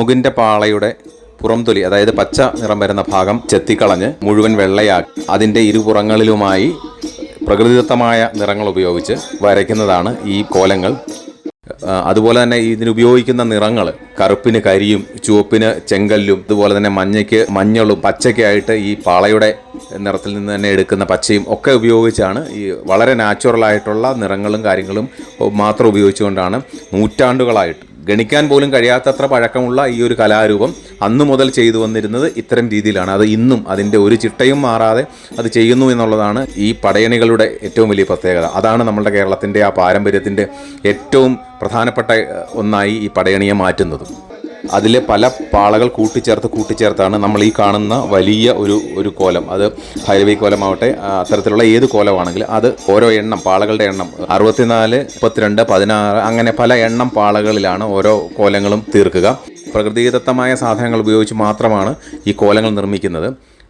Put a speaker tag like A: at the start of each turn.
A: കമുകിന്റെ പാളയുടെ പുറംതൊലി അതായത് പച്ച നിറം വരുന്ന ഭാഗം ചെത്തിക്കളഞ്ഞ് മുഴുവൻ വെള്ളയാക്കി അതിന്റെ ഇരുപുറങ്ങളിലുമായി പ്രകൃതിദത്തമായ നിറങ്ങൾ ഉപയോഗിച്ച് വരയ്ക്കുന്നതാണ് ഈ കോലങ്ങൾ. അതുപോലെ തന്നെ ഇതിന് ഉപയോഗിക്കുന്ന നിറങ്ങൾ കറുപ്പിന് കരിയും ചുവപ്പിന് ചെങ്കല്ലും അതുപോലെ തന്നെ മഞ്ഞയ്ക്ക് മഞ്ഞളും പച്ചയ്ക്കായിട്ട് ഈ പാളയുടെ നിറത്തിൽ നിന്ന് തന്നെ എടുക്കുന്ന പച്ചയും ഒക്കെ ഉപയോഗിച്ചാണ് ഈ വളരെ നാച്ചുറലായിട്ടുള്ള നിറങ്ങളും കാര്യങ്ങളും മാത്രം ഉപയോഗിച്ചുകൊണ്ടാണ് നൂറ്റാണ്ടുകളായിട്ട് ഗണിക്കാൻ പോലും കഴിയാത്തത്ര പഴക്കമുള്ള ഈ ഒരു കലാരൂപം അന്നു മുതൽ ചെയ്തു വന്നിരുന്നത് ഇത്തരം രീതിയിലാണ്. അത് ഇന്നും അതിന്റെ ഒരു ചിട്ടയും മാറാതെ അത് ചെയ്യുന്നു എന്നുള്ളതാണ് ഈ പടയണികളുടെ ഏറ്റവും വലിയ പ്രത്യേകത. അതാണ് നമ്മളുടെ കേരളത്തിന്റെ ആ പാരമ്പര്യത്തിന്റെ ഏറ്റവും പ്രധാനപ്പെട്ട ഒന്നായി ഈ പടയണിയെ മാറ്റുന്നതും. അതിൽ പല പാളകൾ കൂട്ടിച്ചേർത്ത് കൂട്ടിച്ചേർത്താണ് നമ്മൾ ഈ കാണുന്ന വലിയ ഒരു ഒരു കോലം. അത് ഭൈരവി കോലമാവട്ടെ അത്തരത്തിലുള്ള ഏത് കോലമാണെങ്കിലും അത് ഓരോ എണ്ണം പാളകളുടെ എണ്ണം. അറുപത്തിനാല് മുപ്പത്തിരണ്ട് പതിനാറ് അങ്ങനെ പല എണ്ണം പാളകളിലാണ് ഓരോ കോലങ്ങളും തീർക്കുക. പ്രകൃതിദത്തമായ സാധനങ്ങൾ ഉപയോഗിച്ച് മാത്രമാണ് ഈ കോലങ്ങൾ നിർമ്മിക്കുന്നത്.